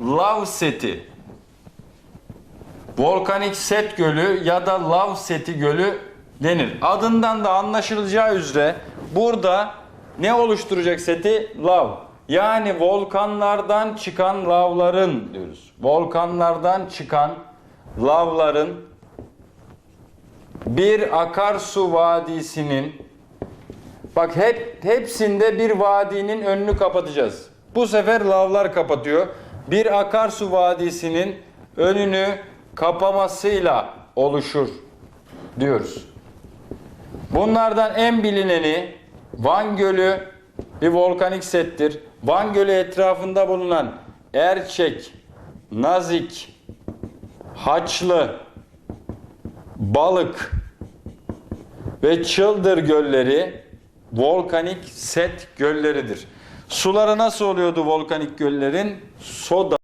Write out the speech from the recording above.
lav seti. Volkanik set gölü ya da lav seti gölü denir. Adından da anlaşılacağı üzere burada ne oluşturacak seti? Lav. Yani volkanlardan çıkan lavların diyoruz. Volkanlardan çıkan lavların bir akarsu vadisinin Bak hep hepsinde bir vadinin önünü kapatacağız. Bu sefer lavlar kapatıyor. Bir akarsu vadisinin önünü kapamasıyla oluşur diyoruz. Bunlardan en bilineni Van Gölü bir volkanik settir. Van Gölü etrafında bulunan Erçek, Nazik, Haçlı, Balık ve Çıldır gölleri volkanik set gölleridir. Suları nasıl oluyordu volkanik göllerin? Soda